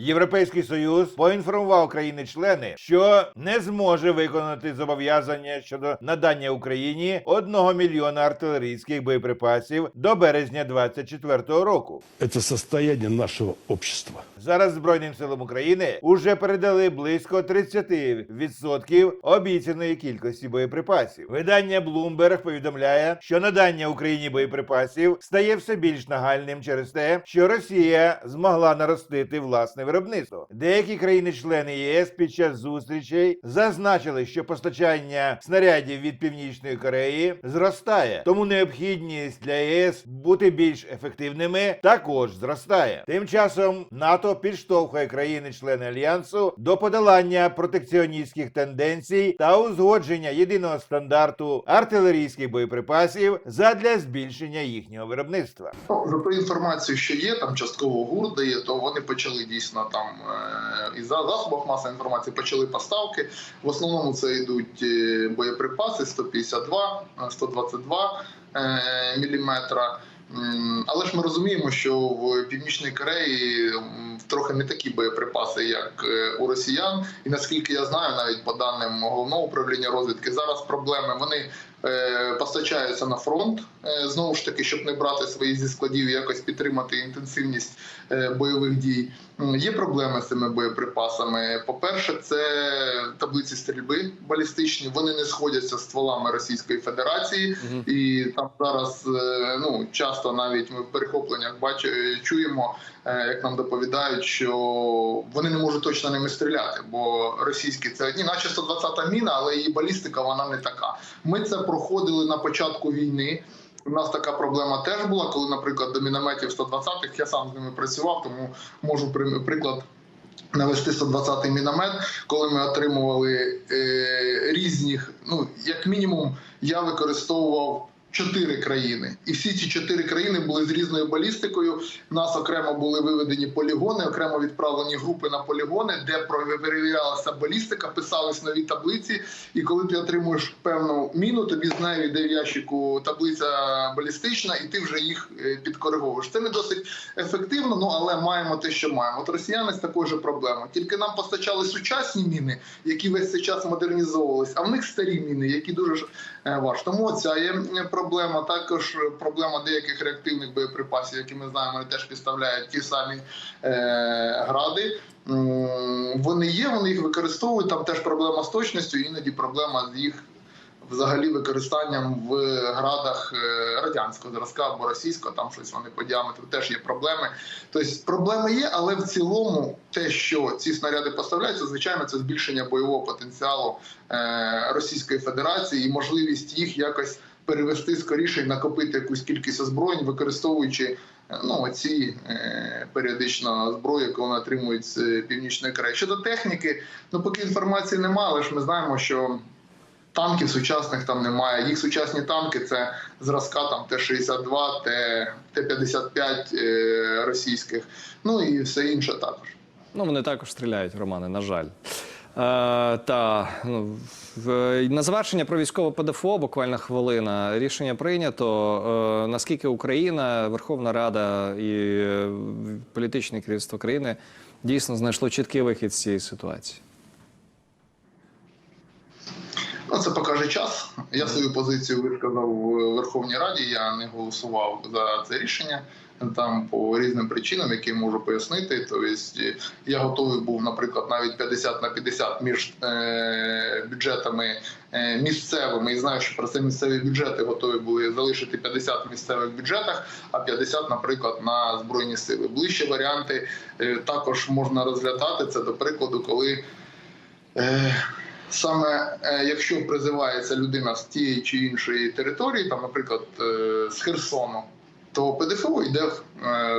Європейський союз поінформував країни-члени, що не зможе виконати зобов'язання щодо надання Україні 1 мільйона артилерійських боєприпасів до березня 2024 року. Это состояние нашего общества. Зараз Збройним силам України уже передали близько 30% обіцяної кількості боєприпасів. Видання Bloomberg повідомляє, що надання Україні боєприпасів стає все більш нагальним через те, що Росія змогла наростити власне виробництво. Деякі країни-члени ЄС під час зустрічей зазначили, що постачання снарядів від Північної Кореї зростає, тому необхідність для ЄС бути більш ефективними також зростає. Тим часом НАТО підштовхує країни-члени альянсу до подолання протекціоністських тенденцій та узгодження єдиного стандарту артилерійських боєприпасів задля збільшення їхнього виробництва. Ну, ту інформацію, що є, там частково ГУР дає, то вони почали дійсно там е, із за засобах масової інформації почали поставки. В основному це йдуть е, боєприпаси 152, е, 122 е, міліметра. Але ж ми розуміємо, що в Північній Кореї трохи не такі боєприпаси, як у росіян. І наскільки я знаю, навіть по даним головного управління розвідки, зараз проблеми вони постачаються на фронт е, знову ж таки, щоб не брати свої зі складів, і якось підтримати інтенсивність е, бойових дій. Є проблеми з цими боєприпасами. По-перше, це таблиці стрільби балістичні. Вони не сходяться з стволами Російської Федерації, і там зараз е, ну часто навіть ми в перехопленнях бачимо чуємо, е, як нам доповідають, що вони не можуть точно ними стріляти, бо російські це одні, наче 120-та міна, але її балістика вона не така. Ми це проходили на початку війни. У нас така проблема теж була, коли, наприклад, до мінометів 120-х я сам з ними працював, тому можу приклад навести 120-й міномет, коли ми отримували е, різних, ну як мінімум, я використовував. Чотири країни, і всі ці чотири країни були з різною балістикою. У нас окремо були виведені полігони, окремо відправлені групи на полігони, де перевірялася балістика, писались нові таблиці. І коли ти отримуєш певну міну, тобі з нею йде в ящику таблиця балістична, і ти вже їх е, підкориговуєш. Це не досить ефективно, ну але маємо те, що маємо. От росіяни з такою же проблемою. Тільки нам постачали сучасні міни, які весь цей час модернізовувалися, а в них старі міни, які дуже е. Тому ця є е, проблема. Також проблема деяких реактивних боєприпасів, які ми знаємо, теж підставляють ті самі е, гради. Вони є, вони їх використовують. Там теж проблема з точністю, іноді проблема з їх взагалі використанням в градах е, радянського зразка або російського, там щось вони по діаметру теж є проблеми. Тобто проблеми є, але в цілому те, що ці снаряди поставляються, звичайно, це збільшення бойового потенціалу е, Російської Федерації і можливість їх якось перевести скоріше і накопити якусь кількість озброєнь, використовуючи е, ну ці е, періодично зброю, яку вони отримують з е, північної Кореї. Щодо техніки, ну поки інформації немає, але ж ми знаємо, що танків сучасних там немає. Їх сучасні танки це зразка там Т-62, Т- Т-55 е, російських, ну і все інше також. Ну, вони також стріляють, Романе, на жаль. Е, та ну, в- на завершення про військове ПДФО буквально хвилина. Рішення прийнято. Е, наскільки Україна, Верховна Рада і е, політичне керівництво країни дійсно знайшло чіткий вихід з цієї ситуації? Ну, це покаже час. Я свою позицію висказав в Верховній Раді. Я не голосував за це рішення там по різним причинам, які можу пояснити. Тобто я готовий був, наприклад, навіть 50 на 50 між е, бюджетами е, місцевими. І знаю, що про це місцеві бюджети готові були залишити 50 в місцевих бюджетах, а 50, наприклад, на збройні сили. Ближче варіанти е, також можна розглядати. Це до прикладу, коли. Е, Саме е, якщо призивається людина з тієї чи іншої території, там, наприклад, е, з Херсону, то ПДФО йде в, е,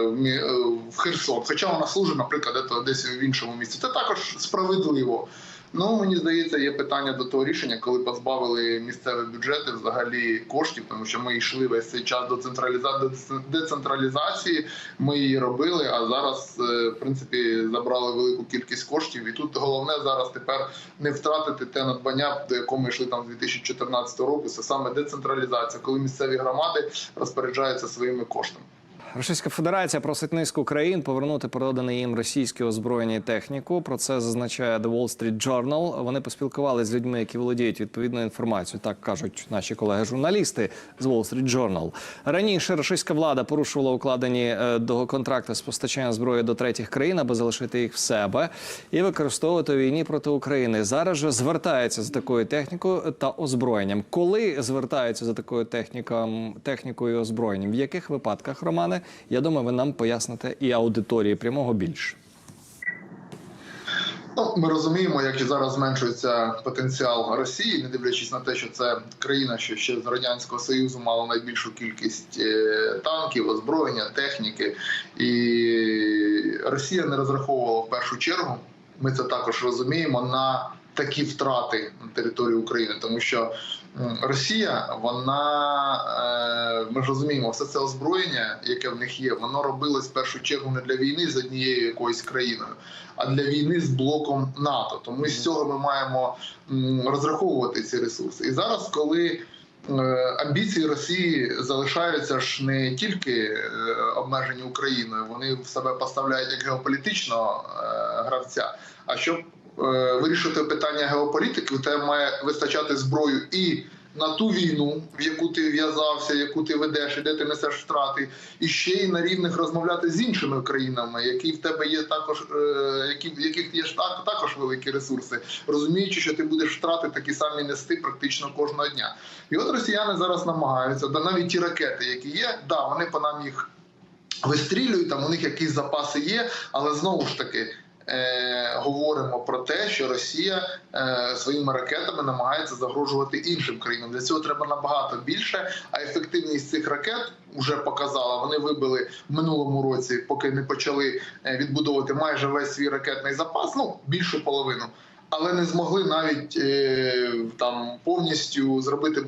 в Херсон, хоча вона служить, наприклад, десь в іншому місці. Це також справедливо. Ну мені здається, є питання до того рішення, коли позбавили місцеві бюджети взагалі коштів, тому що ми йшли весь цей час до централіза... децентралізації. Ми її робили. А зараз, е, в принципі, забрали велику кількість коштів. І тут головне зараз тепер не втратити те надбання, до якого ми йшли там з 2014 року. Це саме децентралізація, коли місцеві громади розпоряджаються своїми коштами. Російська Федерація просить низку країн повернути продане їм російське озброєння і техніку. Про це зазначає The Wall Street Journal. Вони поспілкувалися з людьми, які володіють відповідною інформацією. Так кажуть наші колеги-журналісти з Wall Street Journal. Раніше російська влада порушувала укладені е, до контракти з постачання зброї до третіх країн, аби залишити їх в себе і використовувати війні проти України. Зараз же звертається за такою технікою та озброєнням. Коли звертаються за такою техніком, технікою і озброєнням? В яких випадках, Романе? Я думаю, ви нам поясните і аудиторії прямого більше. Ну, ми розуміємо, як і зараз зменшується потенціал Росії, не дивлячись на те, що це країна, що ще з радянського союзу мала найбільшу кількість е, танків, озброєння, техніки, і Росія не розраховувала в першу чергу. Ми це також розуміємо на такі втрати на території України, тому що Росія, вона е, ми ж розуміємо, все це озброєння, яке в них є, воно робилось в першу чергу не для війни з однією якоюсь країною, а для війни з блоком НАТО. Тому з цього ми маємо розраховувати ці ресурси. І зараз, коли е, амбіції Росії залишаються ж не тільки е, обмежені Україною, вони в себе поставляють як геополітичного гравця. А щоб вирішити питання геополітики, у тебе має вистачати зброю і на ту війну, в яку ти в'язався, яку ти ведеш, і де ти несеш втрати, і ще й на рівних розмовляти з іншими країнами, які в тебе є також, е, які в яких є так, також великі ресурси, розуміючи, що ти будеш втрати такі самі нести практично кожного дня. І от росіяни зараз намагаються, да навіть ті ракети, які є, да, вони по нам їх вистрілюють, там у них якісь запаси є, але знову ж таки. Е, говоримо про те, що Росія е, своїми ракетами намагається загрожувати іншим країнам. Для цього треба набагато більше. А ефективність цих ракет вже показала. Вони вибили в минулому році, поки не почали е, відбудовувати майже весь свій ракетний запас. Ну більшу половину. Але не змогли навіть там повністю зробити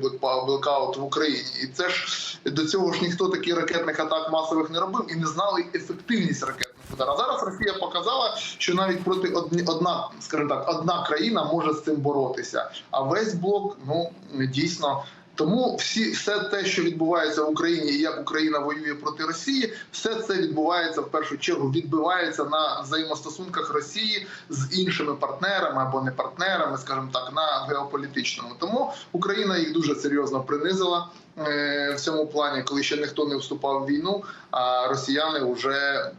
блекаут в Україні, і це ж до цього ж ніхто таких ракетних атак масових не робив і не знали ефективність ударів. А зараз Росія показала, що навіть проти одні, одна, скажімо так, одна країна може з цим боротися. А весь блок ну дійсно. Тому всі все те, що відбувається в Україні, і як Україна воює проти Росії, все це відбувається в першу чергу, відбивається на взаємостосунках Росії з іншими партнерами або не партнерами, скажімо так, на геополітичному. Тому Україна їх дуже серйозно принизила в цьому плані, коли ще ніхто не вступав в війну. А росіяни вже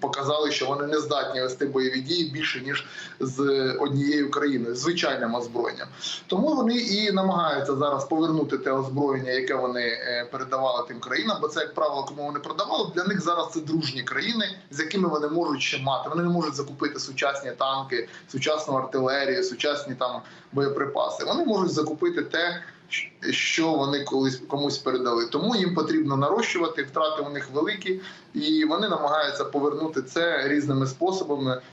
показали, що вони не здатні вести бойові дії більше ніж з однією країною, звичайним озброєнням. Тому вони і намагаються зараз повернути те озброєння, яке вони е, передавали тим країнам. Бо це, як правило, кому вони продавали, для них зараз це дружні країни, з якими вони можуть ще мати. Вони не можуть закупити сучасні танки, сучасну артилерію, сучасні там боєприпаси. Вони можуть закупити те. Що вони колись комусь передали, тому їм потрібно нарощувати втрати у них великі, і вони намагаються повернути це різними способами.